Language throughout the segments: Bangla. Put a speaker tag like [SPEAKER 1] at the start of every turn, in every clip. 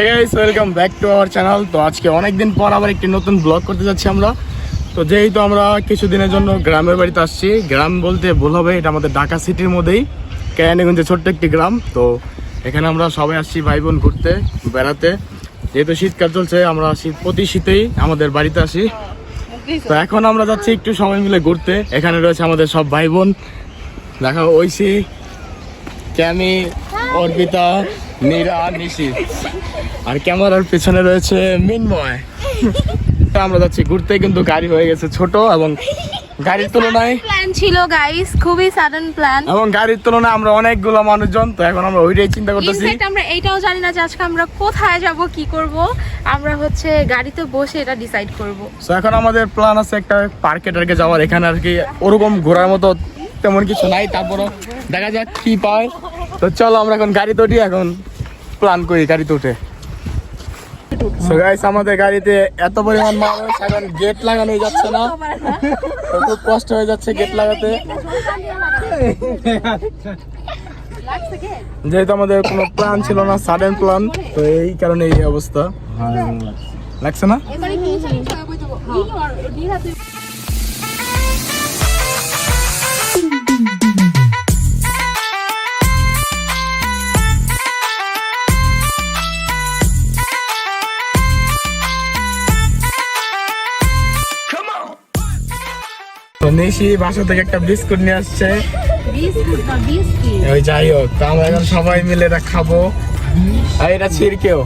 [SPEAKER 1] Hi guys welcome back to our channel তো আজকে অনেক দিন পর আবার একটি নতুন ব্লগ করতে যাচ্ছি আমরা। তো যেহেতু আমরা কিছুদিনের জন্য গ্রামের বাড়িতে আসছি, গ্রাম বলতে ভুল হবে, এটা আমাদের ঢাকা সিটির মধ্যেই কেরানীগঞ্জে ছোট্ট একটি গ্রাম। তো এখানে আমরা সবাই আসছি ভাই বোন ঘুরতে, বেড়াতে। যেহেতু শীতকাল চলছে, আমরা শীত প্রতি শীতেই আমাদের বাড়িতে আসি। তো এখন আমরা যাচ্ছি একটু সবাই মিলে ঘুরতে। এখানে রয়েছে আমাদের সব ভাই বোন দেখা ঐশী ক্যামি, অর্পিতা নিশি। আর ক্যামেরার পেছনে রয়েছে মিনময়। আমরা যাচ্ছি ঘুরতে কিন্তু গাড়ি হয়ে গেছে ছোট এবং গাড়ির তুলনায়
[SPEAKER 2] প্ল্যান ছিল গাইস খুবই সাডেন প্ল্যান
[SPEAKER 1] এবং গাড়ির তুলনায় আমরা অনেকগুলো মানুষজন তো এখন আমরা ওইটাই চিন্তা করতেছি।
[SPEAKER 2] ইনফ্যাক্ট আমরা এইটাও জানি না যে আজকে আমরা কোথায় যাব কি করব। আমরা হচ্ছে গাড়িতে বসে এটা ডিসাইড করব।
[SPEAKER 1] তো এখন আমাদের প্ল্যান আছে একটা পার্কে টার্কে যাওয়ার। এখানে আর কি ওরকম ঘোরার মতো তেমন কিছু নাই তারপরও দেখা যাক কি পায়। তো চলো আমরা এখন গাড়িতে উঠি এখন প্ল্যান করি গাড়িতে উঠে। Guys, আমাদের গাড়িতে এত পরিমাণ মানুষ এখন গেট লাগানো যাচ্ছে না। খুব কষ্ট হয়ে যাচ্ছে গেট লাগাতে। যেহেতু আমাদের কোনো প্ল্যান ছিল না সাডেন প্ল্যান তো এই কারণে এই অবস্থা। লাগছে। না? নিশি বাসা থেকে একটা বিস্কুট নিয়ে আসছে। ওই যাই হোক তো আমরা এখন সবাই মিলে এটা খাব। আর এটা ছিড়কেও।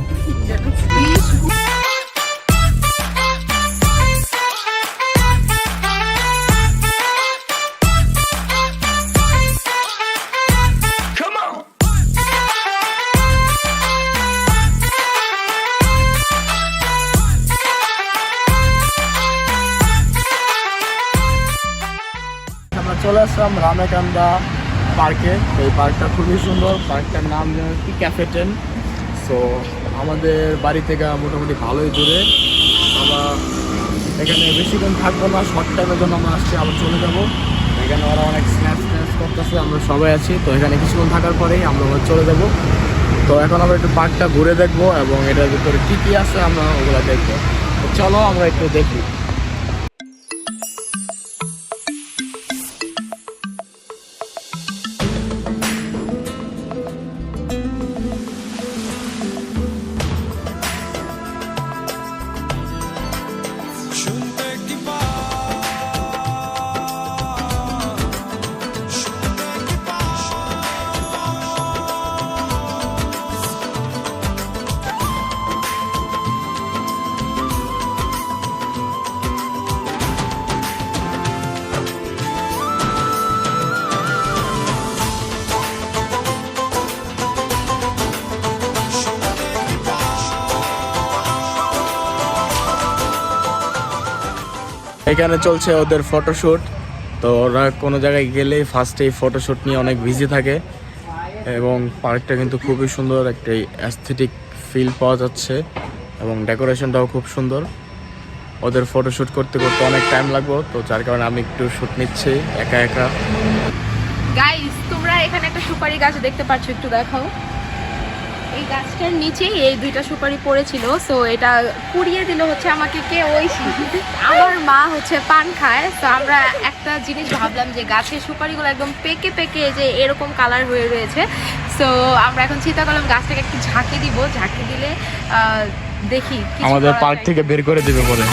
[SPEAKER 1] চলে আসলাম রামেকান্দা পার্কে। এই পার্কটা খুবই সুন্দর। পার্কটার নাম কি? ক্যাফেটেন সো আমাদের বাড়ি থেকে মোটামুটি ভালোই দূরে। আমরা এখানে বেশিক্ষণ থাকব না শর্ট টাইমের জন্য আমরা আসছি, আবার চলে যাব। এখানে ওরা অনেক স্ন্যাক্স স্ন্যাক্স করতেছে, আমরা সবাই আছি। তো এখানে কিছুক্ষণ থাকার পরেই আমরা চলে যাব। তো এখন আমরা একটু পার্কটা ঘুরে দেখব এবং এটার ভিতরে কী কী আছে আমরা ওগুলো দেখব। চলো আমরা একটু দেখি। এখানে চলছে ওদের ফটোশ্যুট তো ওরা কোনো জায়গায় গেলে ফার্স্টে এই ফটোশ্যুট নিয়ে অনেক বিজি থাকে। এবং পার্কটা কিন্তু খুবই সুন্দর, একটি অ্যাস্থেটিক ফিল পাওয়া যাচ্ছে। এবং ডেকোরেশনটাও খুব সুন্দর। ওদের ফটোশ্যুট করতে করতে অনেক টাইম লাগবে, তো যার কারণে আমি একটু শ্যুট নিচ্ছি একা একা।
[SPEAKER 2] গাইস তোমরা এখানে একটা সুপারি গাছ দেখতে পাচ্ছ, একটু দেখাও। এই গাছটার নিচেই এই দুইটা সুপারি পড়েছিল সো এটা পুড়িয়ে দিল হচ্ছে আমাকে কে ওই আমার মা হচ্ছে পান খায় তো আমরা একটা জিনিস ভাবলাম যে গাছের সুপারিগুলো একদম পেকে পেকে যে এরকম কালার হয়ে রয়েছে সো আমরা এখন চিন্তা করলাম গাছটাকে একটু ঝাঁকি দিব ঝাঁকি দিলে আহ, দেখি
[SPEAKER 1] আমাদের পার্ক থেকে বের করে দিবে বলে।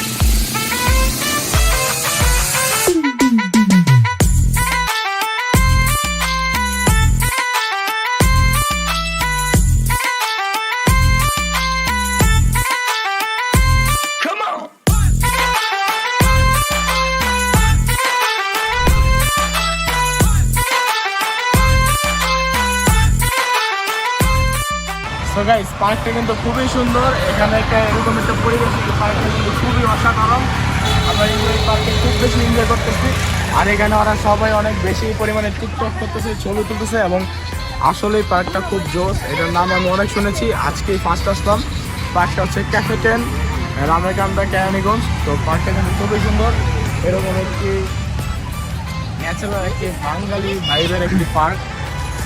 [SPEAKER 1] সো গাইস পার্কটা কিন্তু খুবই সুন্দর। এখানে একটা এরকম একটা পরিবেশ পার্কটা কিন্তু খুবই অসাধারণ। আমরা এই পার্কে খুব বেশি এনজয় করতেছি। আর এখানে ওরা সবাই অনেক বেশি পরিমাণে টিকটক করতেছে, ছবি তুলতেছে এবং আসলে পার্কটা খুব জোস। এটার নাম আমি অনেক শুনেছি, আজকেই ফার্স্ট আসলাম। পার্কটা হচ্ছে ক্যাফেটেন রামেকান্দা কেরানীগঞ্জ। তো পার্কটা কিন্তু খুবই সুন্দর। এরকম একটি ন্যাচারাল একটি বাঙালি ভাইবের একটি পার্ক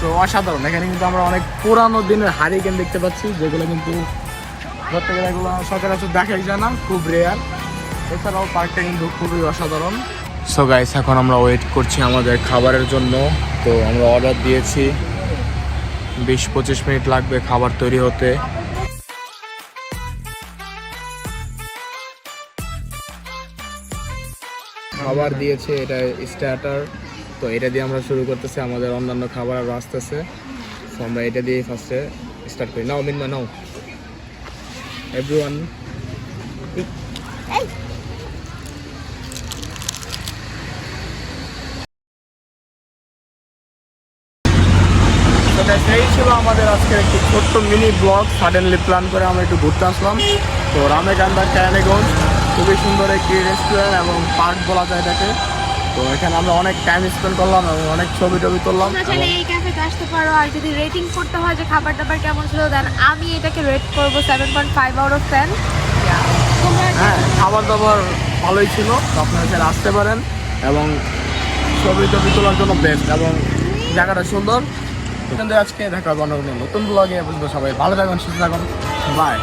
[SPEAKER 1] তো অসাধারণ। এখানে কিন্তু আমরা অনেক পুরানো দিনের হারিকেন দেখতে পাচ্ছি, যেগুলো কিন্তু গেলে এগুলো সচরাচর দেখাই যায় না, খুব রেয়ার এছাড়াও পার্কটা কিন্তু খুবই অসাধারণ। সো গাইস এখন আমরা ওয়েট করছি আমাদের খাবারের জন্য। তো আমরা অর্ডার দিয়েছি। বিশ পঁচিশ মিনিট লাগবে খাবার তৈরি হতে। খাবার দিয়েছে এটা স্টার্টার তো এটা দিয়ে আমরা শুরু করতেছি, আমাদের অন্যান্য খাবার আরও আসতেছে। তো আমরা এটা দিয়ে ফার্স্টে স্টার্ট করি। নাও, মিনমা, নাও। এভরিওয়ান সেই ছিল আমাদের আজকের একটি ছোট্ট মিনি ব্লগ সাডেনলি প্ল্যান করে আমরা একটু ঘুরতে আসলাম। তো রামেকান্দা ক্যানেগঞ্জ খুবই সুন্দর একটি রেস্টুরেন্ট এবং পার্ক বলা যায় এটাকে। তো এখানে আমরা অনেক টাইম স্পেন্ড করলাম এবং অনেক ছবি টবি তুললাম
[SPEAKER 2] চাইলে এই ক্যাফেতে আসতে পারো আর যদি রেটিং করতে হয় যে খাবার দাবার কেমন ছিল দেন আমি এটাকে রেট করব seven point five out of ten
[SPEAKER 1] হ্যাঁ খাবার দাবার ভালোই ছিল তো আপনারা চাইলে আসতে পারেন এবং ছবি টবি তোলার জন্য বেস্ট এবং জায়গাটা সুন্দর। এখান আজকে দেখা হবে অন্য নতুন ব্লগে বুঝব সবাই ভালো থাকুন সুস্থ থাকুন বাই